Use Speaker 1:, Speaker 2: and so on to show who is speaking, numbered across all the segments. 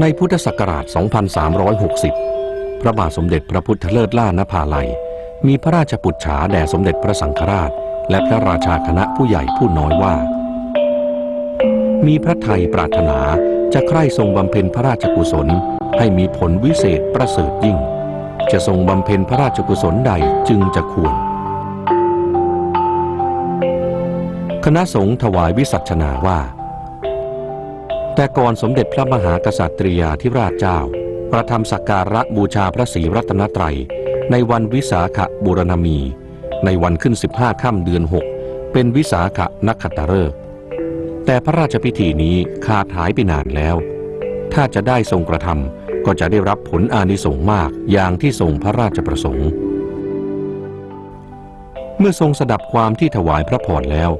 Speaker 1: ในพุทธศักราช 2360 พระบาทสมเด็จพระพุทธเลิศล่านภาลัย มีพระราชปุจฉาแด่สมเด็จพระสังฆราช และพระราชาคณะผู้ใหญ่ผู้น้อยว่า มีพระไทยปรารถนาจะใคร่ทรงบำเพ็ญพระราชกุศล ให้มีผลวิเศษประเสริฐยิ่ง จะทรงบำเพ็ญพระราชกุศลใดจึงจะควร คณะสงฆ์ถวายวิสัชนาว่า แต่ก่อนสมเด็จพระมหากษัตริยาธิราชเจ้า ประทำสักการะบูชาพระศรีรัตนตรัย ในวันวิสาขบูรณมี ในวันขึ้น 15ค่ำเดือน 6 เป็นวิสาขนักขัตฤกษ์แต่พระราชพิธีนี้ขาดหายไปนานแล้ว ถ้าจะได้ทรงกระทำก็จะได้รับผลอานิสงส์มากอย่างที่ทรงพระราชประสงค์ เมื่อทรงสดับความที่ถวายพระพรแล้ว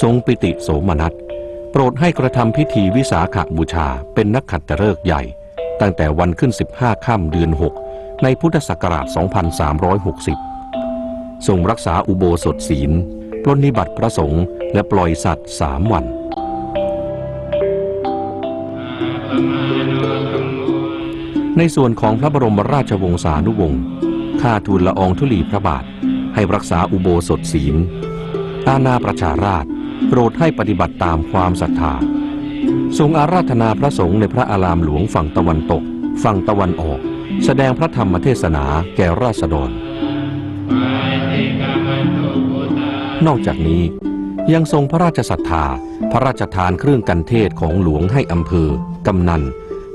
Speaker 1: ทรงปิติโสมนัส โปรดให้กระทำพิธีวิสาขบูชาเป็นนักขัตฤกษ์ใหญ่ ตั้งแต่วันขึ้น 15 ค่ำเดือน 6 ในพุทธศักราช 2360 ทรงรักษาอุโบสถศีลปลนนิบัติพระสงฆ์และปล่อยสัตว์สามวันในส่วนของพระบรมราชวงศานุวงศ์ ข้าทูลละอองธุลีพระบาท ให้รักษาอุโบสถศีล อาณาประชาราช โปรดให้ปฏิบัติตามความศรัทธา ทรงอาราธนาพระสงฆ์ในพระอารามหลวงฝั่งตะวันตก ฝั่งตะวันออก แสดงพระธรรมเทศนาแก่ราษฎร นอกจากนี้ยังทรงพระราชศรัทธา พระราชทานเครื่องกันเทศของหลวงให้อำเภอ กำนัน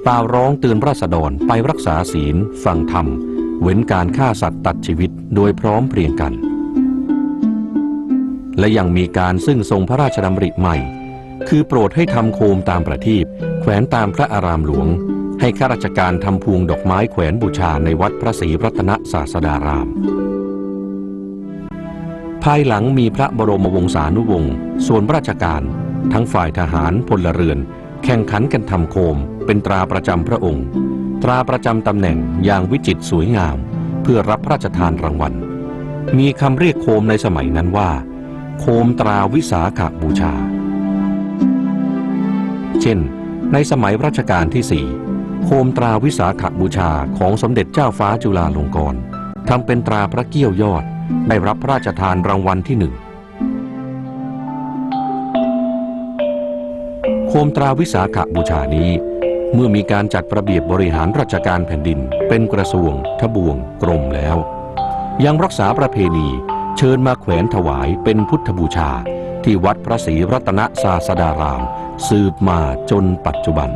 Speaker 1: เป่าร้องเตือนราษฎรไปรักษาศีล ฟังธรรม เว้นการฆ่าสัตว์ตัดชีวิตโดยพร้อมเพรียงกัน และยังมีการซึ่งทรงพระราชดำริใหม่ คือโปรดให้ทำโคมตามประทีปแขวนตามพระอารามหลวง ให้ข้าราชการทำพวงดอกไม้แขวนบูชาในวัดพระศรีรัตนศาสดาราม ภายหลังมีพระบรมวงศานุวงศ์ส่วนราชการ ทั้งฝ่ายทหารพลเรือน แข่งขันกันทำโคม เป็นตราประจำพระองค์ ตราประจำตำแหน่งอย่างวิจิตรสวยงาม เพื่อรับพระราชทานรางวัลมีคำเรียกโคมในสมัยนั้นว่า โคมตราวิสาขบูชา เช่น ในสมัยรัชกาลที่สี่โคมตราวิสาขบูชาของสมเด็จเจ้าฟ้าจุฬาลงกรณ์ทำเป็นตราพระเกี้ยวยอด ได้รับพระราชทานรางวัลที่หนึ่งโคมตราวิสาขบูชานี้เมื่อมีการจัดระเบียบบริหารราชการแผ่นดิน เป็นกระทรวง ทบวง กรมแล้ว ยังรักษาประเพณี เชิญมาแขวนถวายเป็นพุทธบูชา ที่วัดพระศรีรัตนศาสดาราม สืบมาจนปัจจุบัน